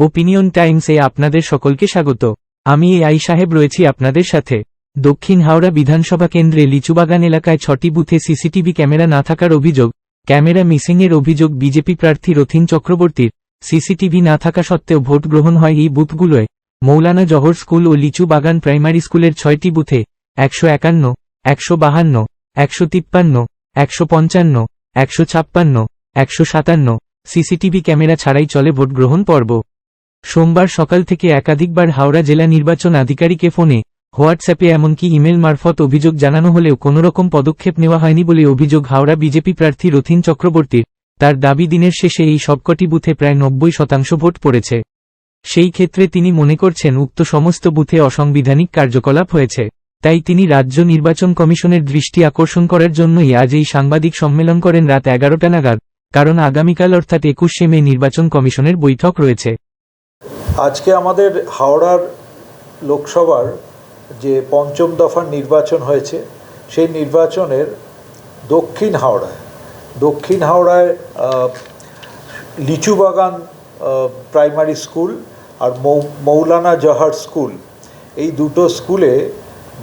Opinion টাইমসে আপনাদের সকলকে স্বাগত। আমি এ আই সাহেব রয়েছি আপনাদের সাথে। দক্ষিণ হাওড়া বিধানসভা কেন্দ্রে লিচুবাগান এলাকায় ছটি বুথে সিসিটিভি ক্যামেরা না থাকার অভিযোগ, ক্যামেরা মিসিংয়ের অভিযোগ বিজেপি প্রার্থী রথিন চক্রবর্তীর। সিসিটিভি না থাকা সত্ত্বেও ভোট গ্রহণ হয় এই বুথগুলোয়। মৌলানা জহর স্কুল ও লিচু বাগান প্রাইমারি স্কুলের ছয়টি বুথে, একশো একান্ন, একশো বাহান্ন, একশো তিপ্পান্ন, একশো পঞ্চান্ন, একশো ছাপ্পান্ন, একশো সাতান্ন সিসিটিভি ক্যামেরা ছাড়াই চলে ভোট গ্রহণ পর্ব। সোমবার সকাল থেকে একাধিকবার হাওড়া জেলা নির্বাচন আধিকারিকে ফোনে, হোয়াটসঅ্যাপে এমনকি ইমেল মারফত অভিযোগ জানানো হলেও কোনোরকম পদক্ষেপ নেওয়া হয়নি বলে অভিযোগ হাওড়া বিজেপি প্রার্থী রথিন চক্রবর্তীর তার দাবি দিনের শেষে এই সবকটি বুথে প্রায় নব্বই শতাংশ ভোট পড়েছে। সেই ক্ষেত্রে তিনি মনে করছেন, উক্ত সমস্ত বুথে অসাংবিধানিক কার্যকলাপ হয়েছে। তাই তিনি রাজ্য নির্বাচন কমিশনের দৃষ্টি আকর্ষণ করার জন্যই আজ এই সাংবাদিক সম্মেলন করেন রাত এগারোটা নাগাদ, কারণ আগামীকাল অর্থাৎ একুশে মে নির্বাচন কমিশনের বৈঠক রয়েছে। আজকে আমাদের হাওড়ার লোকসভার যে পঞ্চম দফার নির্বাচন হয়েছে, সেই নির্বাচনের দক্ষিণ হাওড়ায় দক্ষিণ হাওড়ায় লিচুবাগান প্রাইমারি স্কুল আর মৌলানা জাহার স্কুল, এই দুটো স্কুলে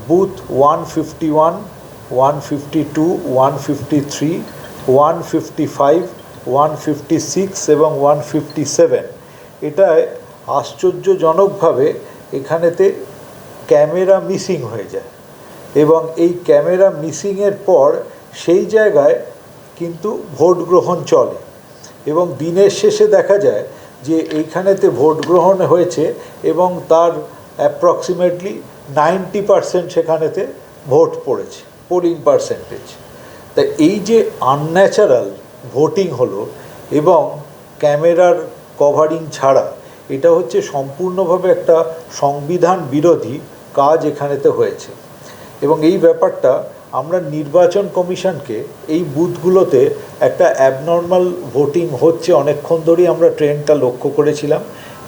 booth one fifty one one fifty two, one fifty three, one fifty five, one fifty six এবং ওয়ান ফিফটি সেভেন। এটায় আশ্চর্যজনকভাবে এখানেতে ক্যামেরা মিসিং হয়ে যায়। এবং এই ক্যামেরা মিসিংয়ের পর সেই জায়গায় কিন্তু ভোট গ্রহণ চলে। এবং দিনের শেষে দেখা যায় যে এইখানেতে ভোট গ্রহণ হয়েছে এবং তার অ্যাপ্রক্সিমেটলি নাইনটি পারসেন্ট সেখানেতে ভোট পড়েছে পোলিং পার্সেন্টেজ তা এই যে আনন্যাচারাল ভোটিং হলো এবং ক্যামেরার কভারিং ছাড়া এটা হচ্ছে সম্পূর্ণভাবে একটা সংবিধান বিরোধী কাজ এখানেতে হয়েছে। এবং এই ব্যাপারটা আমরা নির্বাচন কমিশনকে এই বুথগুলোতে একটা অ্যাবনর্মাল ভোটিং হচ্ছে অনেকক্ষণ ধরেই আমরা ট্রেন্ডটা লক্ষ্য করেছিলাম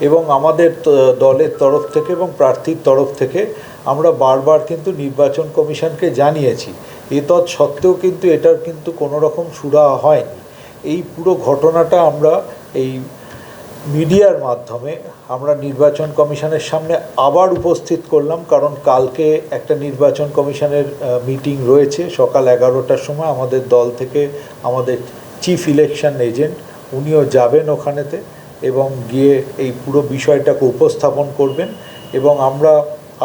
এবং আমাদের দলের তরফ থেকে এবং প্রার্থীর তরফ থেকে আমরা বারবার কিন্তু নির্বাচন কমিশনকে জানিয়েছি। এ সত্ত্বেও কিন্তু এটার কিন্তু কোনো রকম সুরা হয়নি। এই পুরো ঘটনাটা আমরা এই মিডিয়ার মাধ্যমে আমরা নির্বাচন কমিশনের সামনে আবার উপস্থিত করলাম, কারণ কালকে একটা নির্বাচন কমিশনের মিটিং রয়েছে। সকাল এগারোটার সময় আমাদের দল থেকে আমাদের চিফ ইলেকশন এজেন্ট, উনিও যাবেন ওখানেতে এবং গিয়ে এই পুরো বিষয়টাকে উপস্থাপন করবেন এবং আমরা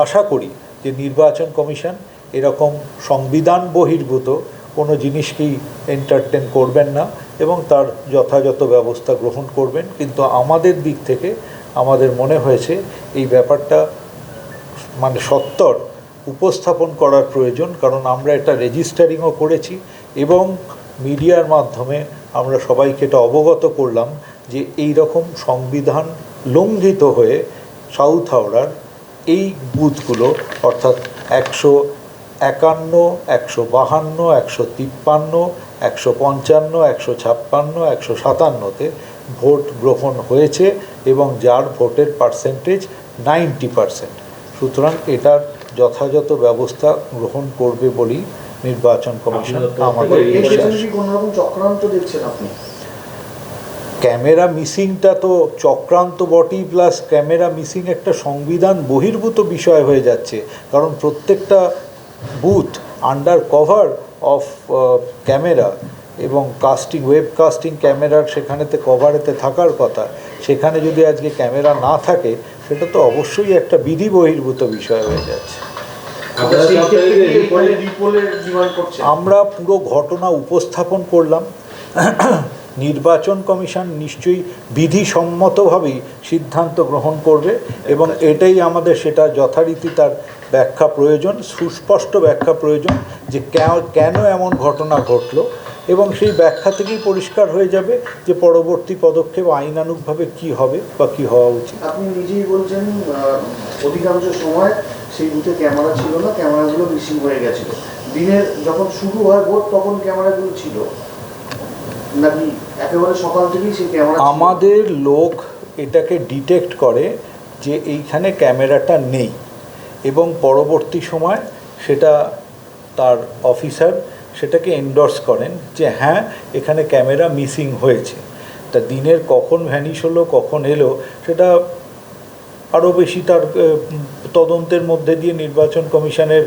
আশা করি যে নির্বাচন কমিশন এরকম সংবিধান বহির্ভূত, কোনো জিনিসকেই এন্টারটেন করবেন না। এবং তার যথাযথ ব্যবস্থা গ্রহণ করবেন। কিন্তু আমাদের দিক থেকে আমাদের মনে হয়েছে এই ব্যাপারটা মানে সত্তর উপস্থাপন করার প্রয়োজন, কারণ আমরা এটা রেজিস্টারিংও করেছি এবং মিডিয়ার মাধ্যমে আমরা সবাইকে এটা অবগত করলাম যে এই রকম সংবিধান লঙ্ঘিত হয়ে সাউথ হাওড়ার এই বুথগুলো, অর্থাৎ একশো একান্ন একশো বাহান্ন একশো তিপ্পান্ন একশো পঞ্চান্ন একশো ছাপ্পান্ন একশো সাতান্নতে ভোট গ্রহণ হয়েছে এবং যার ভোটের পার্সেন্টেজ নাইনটি পার্সেন্ট সুতরাং এটার যথাযথ ব্যবস্থা গ্রহণ করবে বলেই নির্বাচন কমিশন আমাদের চক্রান্ত দেখছেন আপনি? ক্যামেরা মিসিংটা তো চক্রান্ত বটেই প্লাস ক্যামেরা মিসিং একটা সংবিধান বহির্ভূত বিষয় হয়ে যাচ্ছে। কারণ প্রত্যেকটা booth under cover of camera এবং কাস্টিং ওয়েব কাস্টিং ক্যামেরার সেখানেতে কভারেতে থাকার কথা। সেখানে যদি আজকে ক্যামেরা না থাকে সেটা তো অবশ্যই একটা বিধি বহির্ভূত বিষয় হয়ে যাচ্ছে। আমরা পুরো ঘটনা উপস্থাপন করলাম। নির্বাচন কমিশন নিশ্চয়ই বিধিসম্মতভাবেই সিদ্ধান্ত গ্রহণ করবে এবং এটাই আমাদের সেটা যথারীতি তার ব্যাখ্যা প্রয়োজন, সুস্পষ্ট ব্যাখ্যা প্রয়োজন যে কেন এমন ঘটনা ঘটলো এবং সেই ব্যাখ্যা থেকেই পরিষ্কার হয়ে যাবে যে পরবর্তী পদক্ষেপ আইনানুগভাবে কি হবে বা কি হওয়া উচিত। আপনি নিজেই বলছেন অধিকাংশ সময় সেই বুথে ক্যামেরা ছিল না, ক্যামেরাগুলো মিসিং হয়ে গেছিল। দিনের যখন শুরু হয় ভোট, তখন ক্যামেরাগুলো ছিল। আমাদের লোক এটাকে ডিটেক্ট করে যে এইখানে ক্যামেরাটা নেই এবং পরবর্তী সময় সেটা তার অফিসার সেটাকে এন্ডর্স করেন যে হ্যাঁ এখানে ক্যামেরা মিসিং হয়েছে। তা দিনের কখন ভ্যানিশ হলো, কখন এলো, সেটা আরও বেশি তার তদন্তের মধ্যে দিয়ে নির্বাচন কমিশনের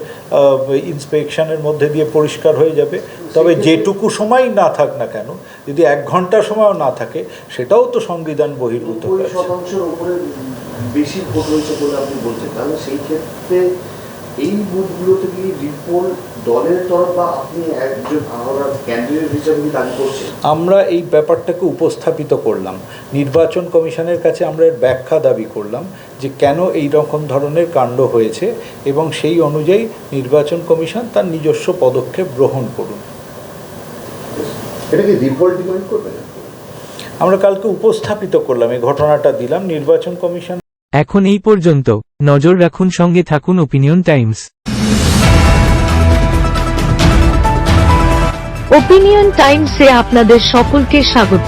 ইন্সপেকশনের মধ্যে দিয়ে পরিষ্কার হয়ে যাবে। তবে যেটুকু সময় না থাক না কেন যদি এক ঘণ্টা সময়ও না থাকে সেটাও তো সংবিধান বহির্ভূত শতাংশের উপরে বেশি ভোট হয়েছে বলে আপনি বলছেন। তাহলে সেই ক্ষেত্রে এই বুথগুলোতে কি রিপোর্ট দলের তরফ বা আপনি একজন আমরা ক্যান্ডিডেট হিসাবে কি দাবি করছেন? আমরা এই ব্যাপারটাকে উপস্থাপিত করলাম। নির্বাচন কমিশনের কাছে আমরা এর ব্যাখ্যা দাবি করলাম যে কেন এই রকম ধরনের কাণ্ড হয়েছে এবং সেই অনুযায়ী নির্বাচন কমিশন তার নিজস্ব পদক্ষেপ গ্রহণ করুন। এটা কি রিপোর্ট ডিমান্ড করবেন আমরা কালকে উপস্থাপিত করলাম এই ঘটনাটা দিলাম নির্বাচন কমিশন এখন এই পর্যন্ত। নজর রাখুন সঙ্গে থাকুন ওপিনিয়ন টাইমস ওপিনিয়ন টাইমসে আপনাদের সকলকে স্বাগত।